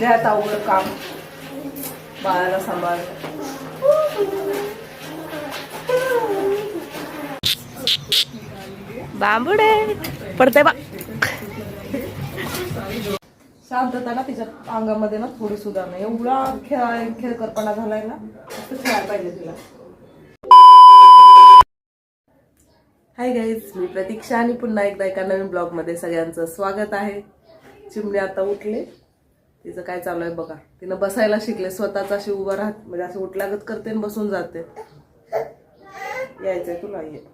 सगळ्यात अवघड काम बाळाला सांभाळ. बांबुडे. पडते बा. शांतता ना तिच्या अंगामध्ये ना थोडी सुधारणा. एवढा खेळ खेळकरपणा झालाय ना खेळायला पाहिजे तिला. हाय गाईज मी प्रतीक्षा आणि पुन्हा एकदा एका नवीन ब्लॉगमध्ये सगळ्यांचं स्वागत आहे. चिमणी आता उठले. तिचं काय चालू आहे बघा. तिनं बसायला शिकले स्वतःच अशी उभं राहत म्हणजे असं उठल्यागत करते आणि बसून जाते. यायचंय तुला ये.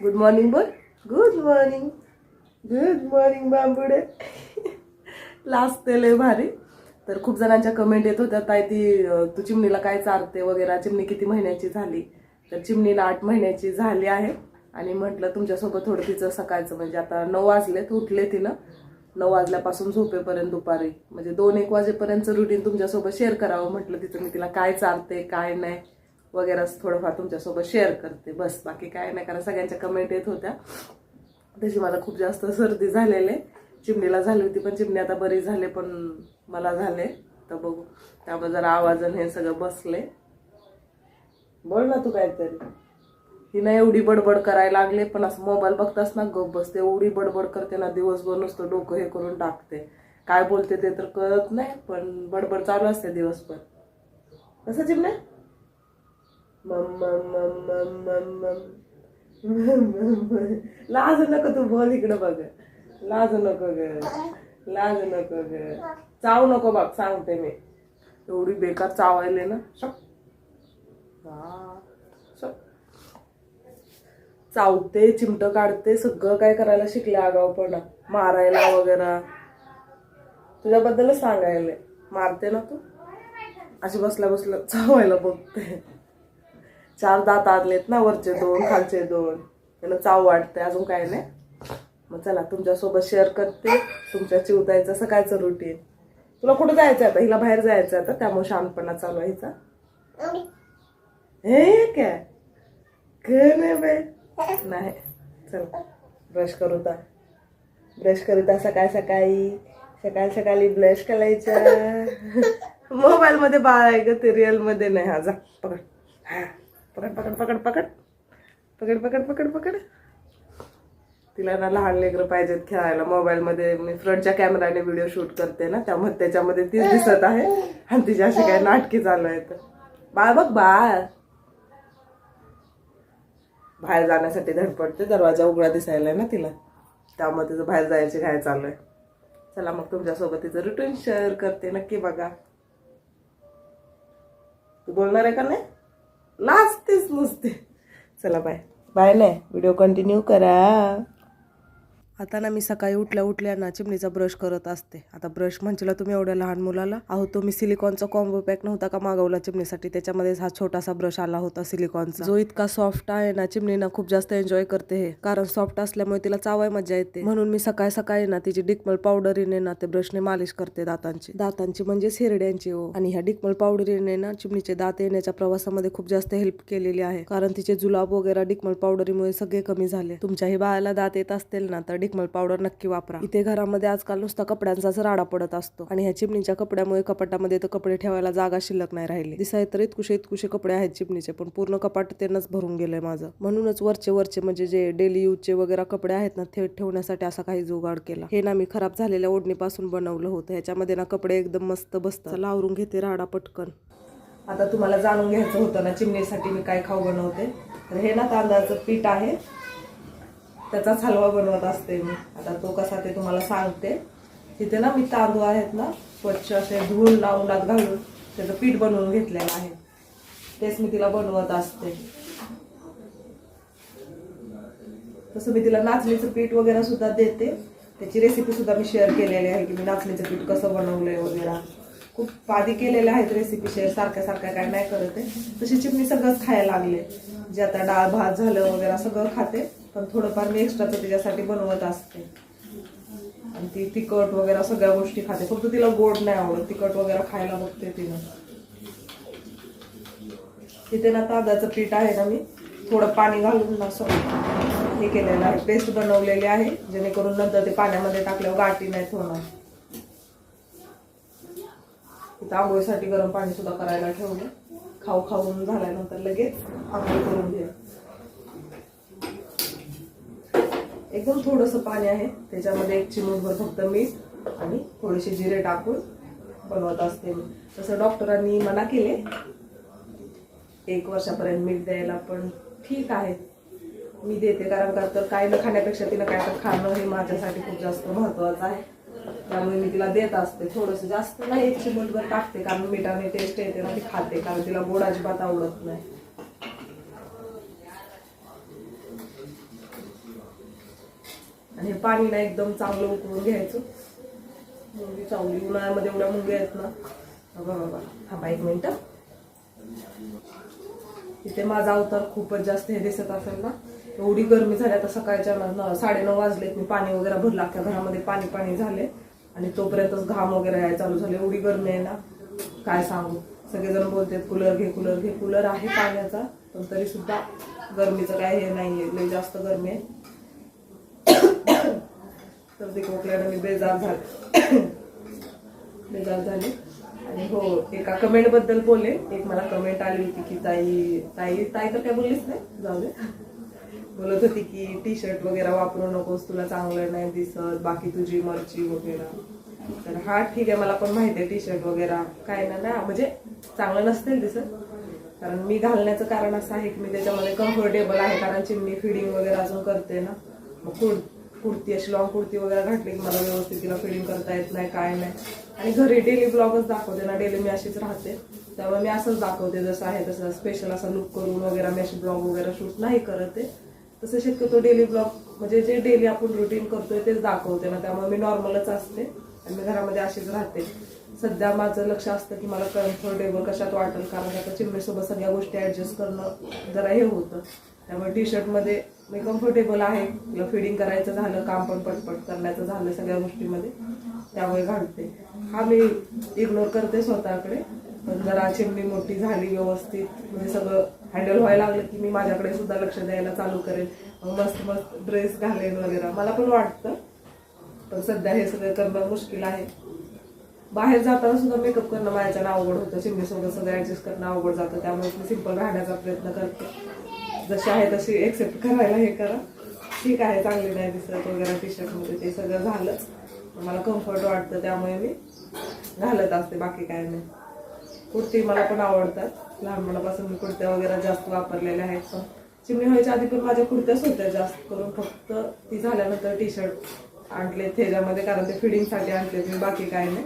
गुड मॉर्निंग बोल good morning good morning Bambude. Last लय भारी. तर खूप जणांच्या कमेंट येत होत्या ताई ती तू चिमणीला काय चारते वगैरे? चिमणी किती महिन्याची झाली? तर चिमणीला आठ महिन्याची झाली आहे. आणि म्हटलं तुमच्यासोबत थोडं तिचं सकाळचं म्हणजे आता नऊ वाजलेत उठले तिनं. नऊ वाजल्यापासून झोपेपर्यंत दुपारी. म्हणजे दोन एक वाजेपर्यंतचं रुटीन तुमच्यासोबत शेअर करावं म्हटलं तिथं मी तिला काय चालते काय नाही वगैरे थोडंफार तुमच्यासोबत शेअर करते. बस बाकी काय नाही कारण सगळ्यांच्या कमेंट येत होत्या. त्याची मला खूप जास्त सर्दी झालेले चिमणीला झाली होती पण चिमणी आता बरी झाले पण मला झाले. तर बघू. त्यामुळे जरा आवाजन हे सगळं बसले. बोल ना तू काहीतरी. हिनं एवढी बडबड करायला लागले पण असं मोबाईल बघताच ना गप बसते. एवढी बडबड करते ना दिवसभर नुसतं डोकं हे करून टाकते. काय बोलते ते तर कळत नाही पण बडबड चालू असते दिवसभर. कसं चिमणे मम लाज नको तू बोल इकडं बघ. लाज नको ग. लाज नको ग. चाव नको बघ सांगते मी. एवढी बेकार चावायले ना. शक. चावते चिमट काढते सगळं काय करायला शिकले आगावपणा मारायला वगैरे. तुझ्याबद्दलच सांगायला. मारते ना तू? अशी बसल्या बसल्या चावायला बघते. चार दात आलेत ना वरचे दोन खालचे दोन. त्याला चाव वाटते अजून काय नाही. मग चला तुमच्यासोबत शेअर करते. तुमच्या चिवतायचं सकाळचं रुटीन तुला कुठं जायचं आता? हिला बाहेर जायचं आता? त्यामुळे शांतपणा चालू आहे हिचा. हे काय काय नाही चल ब्रश करू तर ब्रश करू तर सकाळ सकाळी. सकाळ सकाळी ब्रश करायचं. मोबाईल मध्ये बाळ आहे ग ते रिअलमध्ये नाही. हा जा पकड. हा पकड पकड पकड पकड. पकड पकड पकड पकड. तिला ना लहान लेकरं पाहिजेत खेळायला. मोबाईल मध्ये मी फ्रंटच्या कॅमेराने व्हिडिओ शूट करते ना त्यामुळे त्याच्यामध्ये तीच दिसत आहे. आणि तिची अशी काय नाटकी चालू आहेत. बाळ बघ बाळ. बाहेर जाण्यासाठी धडपडते दरवाजा उघडा दिसायला ना तिला. त्यामुळे तिचं बाहेर जायची घाय चालू आहे. चला मग तुमच्यासोबत तिचं रुटीन शेअर करते. नक्की बघा. तू बोलणार आहे का नाही? लाजतेच नुसते. चला बाय. बाय नाही. व्हिडिओ कंटिन्यू करा. आता ना मी सकाळी उठल्या उठल्या ना चिमणीचा ब्रश करत असते. आता ब्रश म्हणशीला तुम्ही एवढ्या लहान मुलाला अहो तो मी सिलिकॉनचा कॉम्बो पॅक नव्हता का मागवला चिमणीसाठी? त्याच्यामध्ये हा छोटासा ब्रश आला होता सिलिकॉनचा जो इतका सॉफ्ट आहे ना चिमणीना खूप जास्त एन्जॉय करते हे. कारण सॉफ्ट असल्यामुळे तिला चावाय मजा येते. म्हणून मी सकाळी सकाळी ना तिची डिकमल पावडरीने ना ते ब्रशने मालिश करते दातांची. दातांची म्हणजे हिरड्यांची हो आणि ह्या डिकमल पावडरीने ना चिमणीचे दात येण्याच्या प्रवासामध्ये खूप जास्त हेल्प केलेली आहे. कारण तिचे जुलाब वगैरे डिकमल पावडरीमुळे सगळे कमी झाले. तुमच्याही बाळाला दात येत असतील ना तर डिकमल पावडर नक्की वापरा. इथे घरामध्ये आजकाल नुसता कपड्यांचाच राडा पडत असतो. आणि ह्या चिमणीच्या कपड्यामुळे कपाटामध्ये तर कपडे ठेवायला जागा शिल्लक नाही राहिली. दिसाय तर इतकुशे इतकुशे कपडे आहेत चिमणीचे पण पूर्ण कपाट तेनच भरून गेलंय माझं. म्हणूनच वरचे वरचे म्हणजे जे डेली यूजचे वगैरे कपडे आहेत ना ते ठेवण्यासाठी असा काही जुगाड केला. हे ना मी खराब झालेल्या ओढणीपासून बनवलं होतं. ह्याच्यामध्ये ना कपडे एकदम मस्त बसतात. लावरून घेते राडा पटकन. आता तुम्हाला जाणून घ्यायचं होतं ना चिमणीसाठी मी काय खाऊ बनवते. तर हे ना तांदळाचं पीठ आहे. त्याचाच हलवा बनवत असते मी. आता तो कसा ते तुम्हाला सांगते. तिथे ना मी तांदूळ आहेत ना स्वच्छ असे धुवून लावून उन्हात घालून त्याचं पीठ बनवून घेतलेलं आहे. तेच मी तिला बनवत असते. तसं मी तिला नाचणीचं पीठ वगैरे सुद्धा देते. त्याची रेसिपी सुद्धा मी शेअर केलेली आहे की मी नाचणीचं पीठ कसं बनवलंय वगैरे. खूप आधी केलेल्या आहेत रेसिपी शेअर सारख्या सारख्या काय नाही करत आहे. तशी चिमणी सगळंच खायला लागले. जे आता डाळ भात झालं वगैरे सगळं खाते. पण थोडंफार मी एक्स्ट्राचं तिच्यासाठी बनवत असते. आणि ती तिखट वगैरे सगळ्या गोष्टी खाते. फक्त तिला गोड नाही आवडत. तिखट वगैरे खायला बघते तिनं. तिथे ना तांदळाचं पीठ आहे ना मी थोडं पाणी घालून असं हे केलेलं आहे. पेस्ट बनवलेली आहे जेणेकरून नंतर ते पाण्यामध्ये टाकल्यावर गाठी नाहीत होणार तिथं आंघोळीसाठी गरम पाणी सुद्धा करायला ठेवलं खाऊ खाऊन झाल्यानंतर लगेच आंघोळ करून घे एकदम थोडस पाणी आहे. त्याच्यामध्ये एक चिमूटभर फक्त मीठ आणि थोडेसे जिरे टाकून बनवत असते मी. तसं डॉक्टरांनी मना केले. एक वर्षापर्यंत मीठ द्यायला पण ठीक आहे. मी देते कारण का तर काय न खाण्यापेक्षा तिनं काय तर खाणं हे माझ्यासाठी खूप जास्त महत्वाचं आहे. त्यामुळे मी तिला देत असते. थोडस जास्त नाही एक चिमूटभर टाकते कारण मिठाने टेस्ट येते ना ती खाते कारण तिला गोड अजिबात आवडत नाही. आणि हे पाणी ना एकदम चांगलं उकळून घ्यायचं. मुंगी चांगली उन्हाळ्यामध्ये एवढ्या मुंगी आहेत ना. बघा बाबा थांबा एक मिनटं. इथे माझा अवतार खूपच जास्त हे दिसत असेल ना. एवढी गरमी झाली आता सकाळच्या साडेनऊ वाजलेत. मी पाणी वगैरे भरलं अख्ख्या घरामध्ये पाणी पाणी झाले. आणि तोपर्यंतच घाम वगैरे यायला चालू झाले. एवढी गरमी आहे ना. काय सांगू? सगळेजण बोलतात कूलर घे कूलर घे. कूलर आहे पाण्याचा पण तरी सुद्धा गरमीचं काय हे नाहीये. लई जास्त गरमी आहे. तर ते खोकल्यानं मी बेजार झाले. बेजार झाले. आणि हो एका कमेंटबद्दल बोलले. एक मला कमेंट आली होती की ताई ताई ताई तर काय बोललीच नाही. जाऊ दे. बोलत होती की टी शर्ट वगैरे वापरू नकोस तुला चांगलं नाही दिसत बाकी तुझी मर्ची वगैरे. तर हा ठीक आहे मला पण माहिती आहे टी शर्ट वगैरे. काय ना ना म्हणजे चांगलं नसतील दिसत. कारण मी घालण्याचं कारण असं आहे की मी त्याच्यामध्ये कम्फर्टेबल आहे कारण चिमणी फिडिंग वगैरे अजून करते ना. मग कुर कुर्ती अशी लॉंग कुर्ती वगैरे घातली की मला व्यवस्थित तिला फिडिंग करता येत नाही काय नाही. आणि घरी डेली ब्लॉगच दाखवते ना डेली मी अशीच राहते. त्यामुळे मी असंच दाखवते जसं आहे तसं स्पेशल असा लुक करून वगैरे मी अशी ब्लॉग वगैरे शूट नाही करत. आहे तसं शक्यतो डेली ब्लॉग म्हणजे जे डेली आपण रुटीन करतोय तेच दाखवते ना त्यामुळे मी नॉर्मलच असते आणि मी घरामध्ये अशीच राहते. सध्या माझं लक्ष असतं की मला कम्फर्टेबल कशात वाटेल कारण आता चिमणीसोबत सगळ्या गोष्टी ॲडजस्ट करणं जरा हे होतं. त्यामुळे टी शर्टमध्ये मी कम्फर्टेबल आहे. तिला फिडिंग करायचं झालं काम पण पटपट करण्याचं झालं सगळ्या गोष्टीमध्ये त्यामुळे घालते. हा मी इग्नोर करते स्वतःकडे. पण जरा चिमणी मोठी झाली व्यवस्थित. म्हणजे सगळं हँडल व्हायला लागलं की मी माझ्याकडे सुद्धा लक्ष द्यायला चालू करेन. मस्त मस्त ड्रेस घालेन वगैरे. मला पण वाटतं. पण सध्या हे सगळं करणं मुश्किल आहे. बाहेर जाताना सुद्धा मेकअप करणं माझ्याच्यानं अवघड होतं. चिमणीसोबत सगळं ॲडजस्ट करणं अवघड जातं. त्यामुळे मी सिंपल राहण्याचा प्रयत्न करते. जशी आहे तशी एक्सेप्ट करायला हे करा. ठीक आहे चांगली नाही दिसत वगैरे टी शर्टमध्ये ते सगळं झालं. मला कम्फर्ट वाटतं त्यामुळे मी घालत असते बाकी काय नाही. कुर्ती मला पण आवडतात. लहानपणापासून मी कुर्त्या वगैरे जास्त वापरलेल्या आहेत पण चिमणी व्हायच्या आधी पण माझ्या कुर्त्याच होत्या जास्त करून. फक्त ती झाल्यानंतर टी शर्ट आणले त्याच्यामध्ये कारण ते फिडिंगसाठी आणले मी बाकी काय नाही.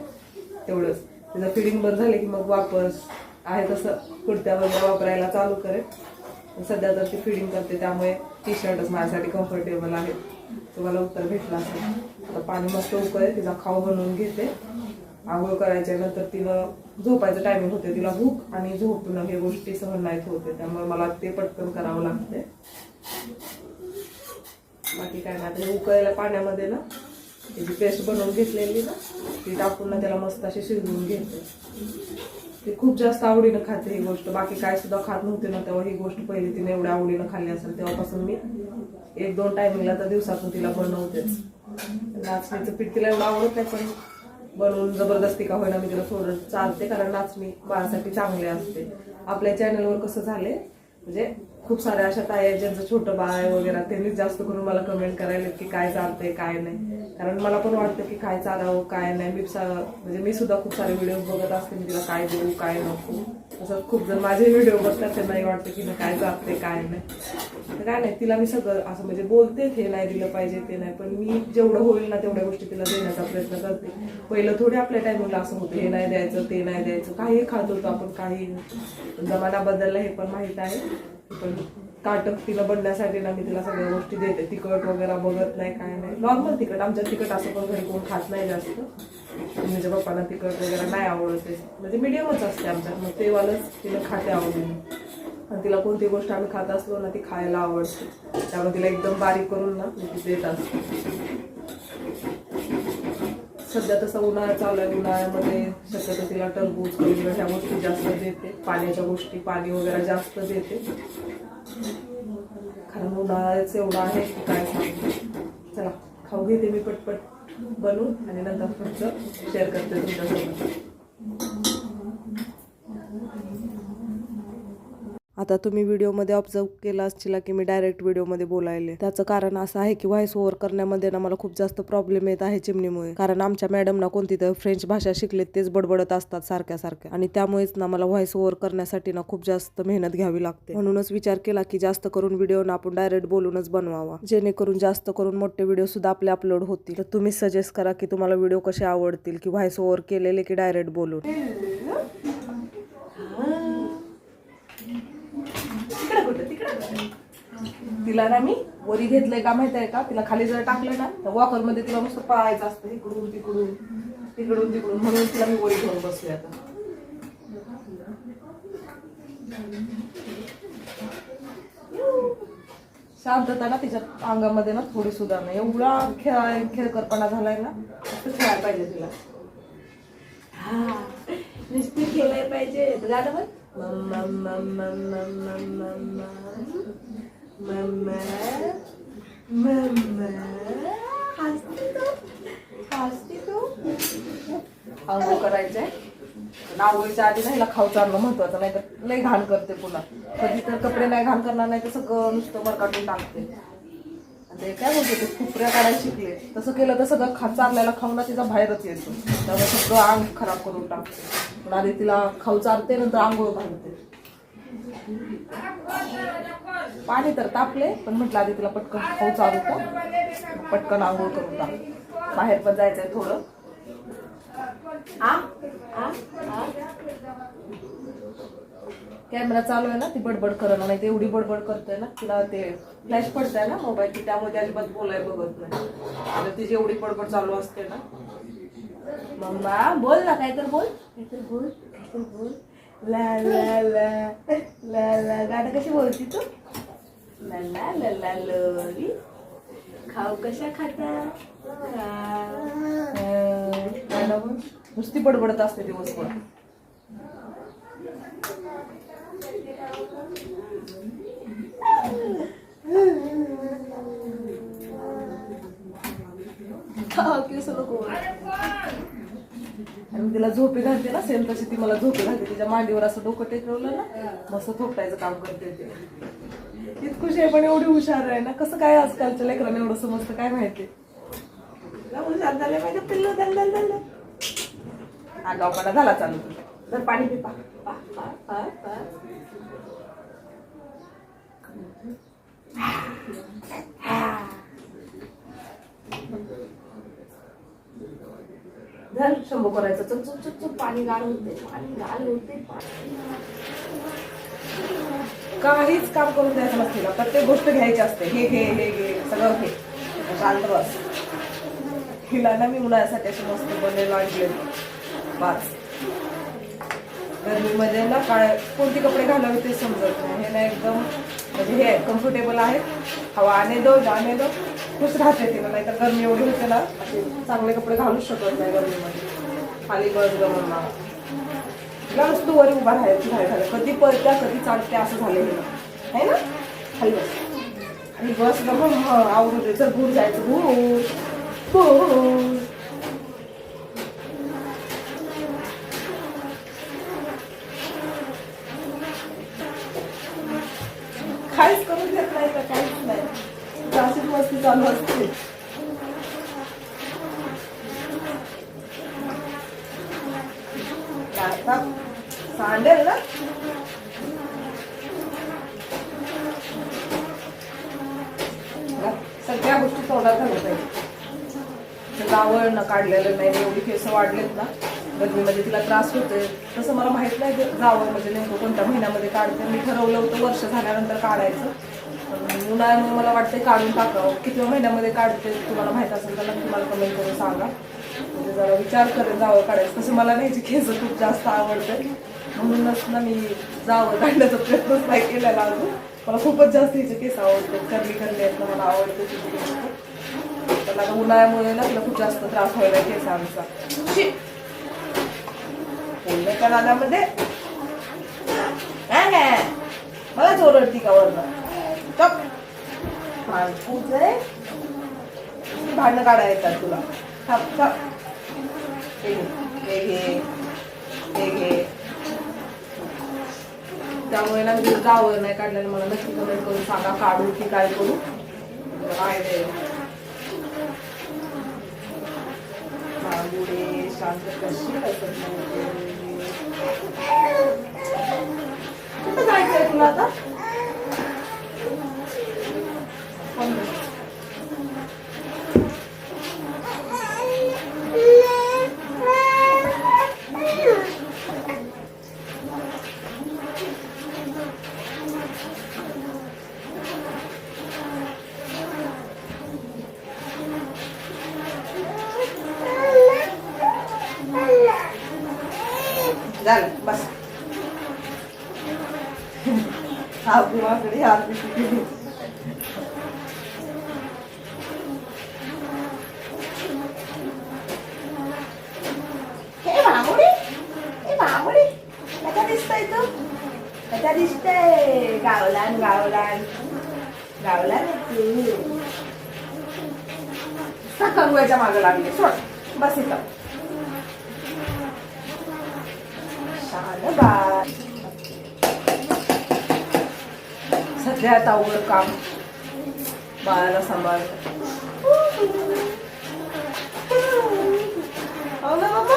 तेवढंच. त्याचं फिडिंग बंद झाले की मग वापस आहे तसं. कुर्त्या वगैरे वापरायला चालू करेल सध्या तर ती फिडिंग करते त्यामुळे टी शर्टच माझ्यासाठी कम्फर्टेबल आहे. तुम्हाला उत्तर भेटलं असेल. आता पाणी मस्त उकळे तिचा खाऊ बनवून घेते. आंघोळ करायच्या नंतर तिला झोपायचं टायमिंग होते. तिला भूक आणि झोपणं हे गोष्टी सहन नाहीत होते. त्यामुळे मला ते पटकन करावं लागते बाकी काय नाही आता उकळलेल्या पाण्यामध्ये ना त्याची पेस्ट बनवून घेतलेली ना ती टाकून ना त्याला मस्त अशी शिजवून घेते. ते खूप जास्त आवडीनं खाते ही गोष्ट. बाकी काय सुद्धा खात नव्हते ना तेव्हा ही गोष्ट पहिली तिने एवढ्या आवडीनं खाल्ली असेल तेव्हापासून मी. एक दोन टायमिंगला तर दिवसातून तिला बनवतेच. नाचणीचं पीठ तिला एवढं आवडत नाही पण बनवून जबरदस्ती का होईना मी तिला थोडं चालते कारण नाचणी बाळासाठी चांगले असते. आपल्या चॅनलवर कसं झाले म्हणजे खूप साऱ्या अशा ताई आहेत ज्यांचं छोटं बाळ आहे वगैरे त्यांनीच जास्त करून मला कमेंट करायला की काय चालतंय काय नाही. कारण मला पण वाटतं की काय चालावं काय नाही. मी म्हणजे मी सुद्धा खूप सारे व्हिडिओ बघत असते मी तिला काय देऊ काय नको. असं खूप जण माझे व्हिडिओ बघतात त्यांनाही वाटतं की काय जाते काय नाही. तर काय नाही तिला मी सगळं असं म्हणजे बोलते हे नाही दिलं पाहिजे ते नाही. पण मी जेवढं होईल ना तेवढ्या गोष्टी तिला देण्याचा प्रयत्न करते. पहिलं थोडी आपल्या टायमिंगला असं होतं हे नाही द्यायचं ते नाही द्यायचं. काही खात होतो आपण काही जमाना बदलला हे पण माहीत आहे. पण काटक तिला बनण्यासाठी ना मी तिला सगळ्या गोष्टी देते. तिखट वगैरे बघत नाही काय नाही. नॉर्मल तिखट आमच्या तिखट असं पण घरी कोण खात नाही जास्त. म्हणजे पप्पांना तिखट वगैरे नाही आवडत. म्हणजे मिडियमच असते आमच्या मग ते वालच तिला खाते आवडीने. आणि तिला कोणती गोष्ट आम्ही खात असलो ना ती खायला आवडते. त्यामुळे तिला एकदम बारीक करून ना मी ती देत असते. सध्या तसा उन्हाळा चालू आहे. उन्हाळ्यामध्ये शक्यतो तिला टरबूज वगैरे ह्या गोष्टी जास्त देते. पाण्याच्या गोष्टी पाणी वगैरे जास्त देते. कारण उन्हाळ्याच एवढा आहे काय चला खाऊ घेते मी पटपट बनवून आणि नंतर फक्त शेअर करते तुमच्यासोबत. आता तुम्ही व्हिडिओमध्ये ऑब्झर्व केला असतील की मी डायरेक्ट व्हिडिओमध्ये बोलायले. त्याचं कारण असं आहे की व्हॉइस ओव्हर करण्यामध्ये ना मला खूप जास्त प्रॉब्लेम येत आहे चिमणीमुळे. कारण आमच्या मॅडम ना कोणती तर फ्रेंच भाषा शिकलेत तेच बडबडत असतात सारख्या सारख्या. आणि त्यामुळेच ना मला व्हॉइस ओव्हर करण्यासाठी ना खूप जास्त मेहनत घ्यावी लागते. म्हणूनच विचार केला की जास्त करून व्हिडिओ ना आपण डायरेक्ट बोलूनच बनवावा. जेणेकरून जास्त करून मोठे व्हिडिओ सुद्धा आपले अपलोड होतील. तर तुम्ही सजेस्ट करा की तुम्हाला व्हिडिओ कसे आवडतील? की व्हॉइस ओव्हर केलेले की डायरेक्ट बोलून? तिकडे कुठे? तिकडे तिला ना मी वरी घेतलंय का माहीत आहे का? तिला खाली जर टाकलं ना तर वॉकरमध्ये तिला मस्त पळायचं असतं इकडून तिकडून तिकडून तिकडून. म्हणून तिला मी वरी घेऊन बसले आता. शांतता ना तिच्या अंगामध्ये ना थोडी सुद्धा नाही एवढा खेळ खेळकरपणा झालाय ना फक्त खेळायला पाहिजे तिला. हा नुसती खेळायला पाहिजे. झालं mamma mamma mamma mamma mamma mamma हसते तू हसते तू अंघोळ करायचंय आधी नाही खाऊ चाललं महत्वाचं नाही तर लय घाण करते पुन्हा. कधी तर कपडे नाही घाण करणार नाही तर सगळं नुसतं मरकाटून टाकते. ते काय म्हणते ते? खुपऱ्या काढायला शिकले. तसं केलं तर सगळं खा चालल्याला खाऊन ना तिचा बाहेरच येतो. त्यामुळे सगळं अंग खराब करून टाक पण आधी तिला खाऊ चारते नंतर आंघोळ घालते. पाणी तर तापले पण म्हटलं आधी तिला पटकन खाऊ चालू का? पटकन आंघोळ करून टाक. बाहेर पण जायचंय थोडं. आ? आ? आ? कॅमेरा चालू आहे ना ती बडबड करत नाही. ते एवढी बडबड करतोय ना तिला ते फ्लॅश पडतंय ना मोबाईलची त्यामुळे अजिबात बोलाय बघत नाही. तिची एवढी बडबड चालू असते ना. मम्मा बोल ना काय तर बोल. काय बोल काय बोल. ला ला ला ला ला. गाणं कशी बोलती तू? ला ला ला ला खाऊ कशा खाता? नुसती बडबडत असते दिवसभर हा, केस नको बोलू. आणि मी तिला झोपे घालते ना सेम तशी ती मला झोपे घालते. तिच्या मांडीवर असं डोकं टेकवलं ना मस्त थोपटायचं काम करते ते. इतकुशी आहे पण एवढी हुशार आहे ना. कसं काय आजकालच्या लेकरांना एवढं समजतं काय माहिती? हुशार झाले माझ्या पिल्लू दल दल दल हा गावपाडा झाला चालू. तर पाणी पिपा. धर शंभू करायचं. चल चल चल चल पाणी गाळ होते पाणी गाळ होते काहीच काम करून द्यायचं नसते प्रत्येक गोष्ट घ्यायची असते. हे घे हे घे सगळं घे शांत बस. हिला ना मी उन्हाळ्यासाठी असे मस्त बनलेलं आणले पाच. गरमीमध्ये ना काय कोणते कपडे घालावे ते समजत नाही. हे ना एकदम म्हणजे हे कम्फर्टेबल आहे. हवा आणे दो जाणे दो. खुश राहते तिला नाही तर गरमी एवढी होते ना चांगले कपडे घालू शकत नाही गरमीमध्ये. खाली बस गमन तिला तू वरी उभा राहायची झालं झालं कधी पळत्या कधी चालत्या असं झालं आहे ना? खाली बस. आणि बस ना मग आवडू दे चल भूर जायचं भूर भूर काहीच करून देत नाही का काहीच नाही अशीच मस्ती चालू असते आता सांडेल ना सगळ्या गोष्टी तोंडात घालत आहे गावळ न काढलेलं नाही एवढी केस वाढलेत ना गर्मीमध्ये तिला त्रास होतोय. तसं मला माहीत नाही ते गावळ म्हणजे नेमकं कोणत्या महिन्यामध्ये काढते. मी ठरवलं होतं वर्ष झाल्यानंतर काढायचं. उन्हाळ्यामुळे मला वाटतंय काढून टाकावं. किती महिन्यामध्ये काढते तुम्हाला माहीत असेल तर नक्की मला कमेंट करून सांगा. म्हणजे जरा विचार करेल जावं काढायचं. तसं मला नाही केस खूप जास्त आवडतं म्हणूनच ना मी जावं काढण्याचा प्रयत्नच नाही केलेला अजून. मला खूपच जास्त हिचे केस आवडते कर्ली कर्ली आहेत ना मला आवडते तिचे केस पण आता उन्हाळ्यामुळे ना तिला खूप जास्त त्रास व्हायला केस आमचा. बोलले का नाण्यामध्ये काय काय मला ओरडती का वरनं. चप. माणूस आहे. भांडणं काढा येतात तुला. थप थप हे घे हे घे हे घे. त्यामुळे ना मी गावर नाही काढल्याने मला नक्की कमेंट करून सांगा काढू की काय करू? काय ते शांत कशी बसत नव्हते. कुठं जायचंय तुला आता कोण बस? झालं बस हात माकडे हात पिशवी. हे बाबुडे हे बाबुडे कसा दिसतोय तू कसा दिसतोय गावलान गावलान गावलान आहे तू कंगव्याच्या मागं अवघड काम. बाळाला सांभाळ हो ना बाबा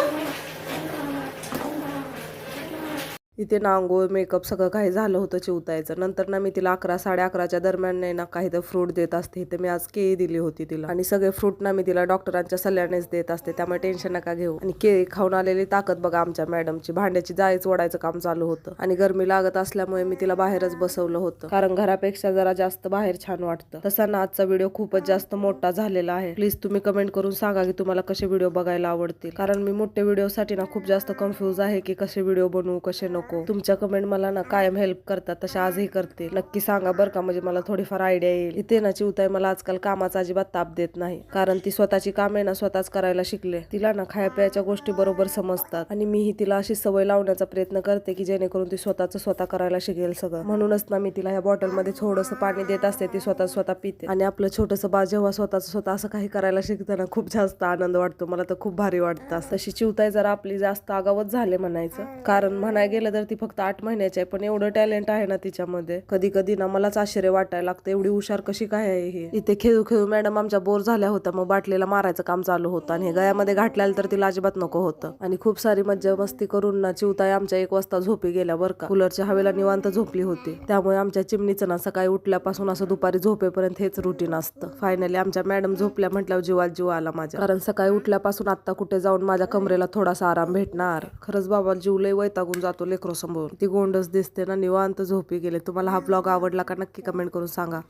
इथे ना आंघोळ मेकअप सगळं काही झालं होतं चिवतायचं. नंतर ना मी तिला अकरा साडे अकराच्या दरम्यान नाही ना काही तर फ्रूट देत असते. इथे मी आज केळी दिली होती तिला. आणि सगळे फ्रूट ना मी तिला डॉक्टरांच्या सल्ल्यानेच देत असते. त्यामुळे टेन्शन नका घेऊ. आणि केळी खाऊन आलेली ताकद बघा आमच्या मॅडमची भांड्याची जाळीच ओढायचं काम चालू होतं. आणि गरमी लागत असल्यामुळे मी तिला बाहेरच बसवलं होतं. कारण घरापेक्षा जरा जास्त बाहेर छान वाटतं. तसा ना आजचा व्हिडिओ खूपच जास्त मोठा झालेला आहे. प्लीज तुम्ही कमेंट करून सांगा की तुम्हाला कसे व्हिडिओ बघायला आवडतील. कारण मी मोठे व्हिडिओसाठी ना खूप जास्त कन्फ्युज आहे की कसे व्हिडिओ बनवू कसे नको. तुमच्या कमेंट मला ना कायम हेल्प करतात. तशा आजही करते. नक्की सांगा बरं का म्हणजे मला थोडीफार आयडिया येईल. इथे ना चिवताय मला आजकाल कामाचा अजिबात ताप देत नाही. कारण ती स्वतःची कामे ना स्वतःच करायला शिकले. तिला ना खाया प्यायच्या गोष्टी बरोबर समजतात. आणि मीही तिला अशी सवय लावण्याचा प्रयत्न करते की जेणेकरून ती स्वतःच स्वतः करायला शिकेल सगळं. म्हणूनच ना मी तिला ह्या बॉटलमध्ये थोडंसं पाणी देत असते. ती स्वतः स्वतः पिते. आणि आपलं छोटंसं बा जेव्हा स्वतःच स्वतः असं काही करायला शिकताना खूप जास्त आनंद वाटतो. मला तर खूप भारी वाटतं तशी चिवताय जरा आपली जास्त आगावत झाले म्हणायचं. कारण म्हणाय गेलं तर ती फक्त आठ महिन्याची आहे पण एवढं टॅलेंट आहे ना तिच्यामध्ये. कधी कधी ना मलाच आश्चर्य वाटायला लागतं एवढी हुशार कशी काय आहे हे? इथे खेळू खेळू मॅडम आमच्या बोर झाल्या होत्या मग बाटलीला मारायचं काम चालू होतं आणि हे गळ्यामध्ये घाटल्याला तर तिला अजिबात नको होतं. आणि खूप सारी मज्जा मस्ती करून ना चिवताई आमच्या एक वाजता झोपी गेल्या बरं का. कूलरच्या हवेला निवांत झोपली होती. त्यामुळे आमच्या चिमणीचं ना सकाळी उठल्यापासून असं दुपारी झोपेपर्यंत हेच रुटीन असतं. फायनली आमच्या मॅडम झोपल्या म्हटल्यावर जीवात जीव आला माझ्या. कारण सकाळी उठल्यापासून आता कुठे जाऊन माझ्या कमरेला थोडासा आराम भेटणार? खरंच बाबा जीव लय वैतागून जातो लेकरो. समोर ती गोंडच दिसते ना निवांत झोपी गेले. तुम्हाला हा ब्लॉग आवडला का नक्की कमेंट करून सांगा.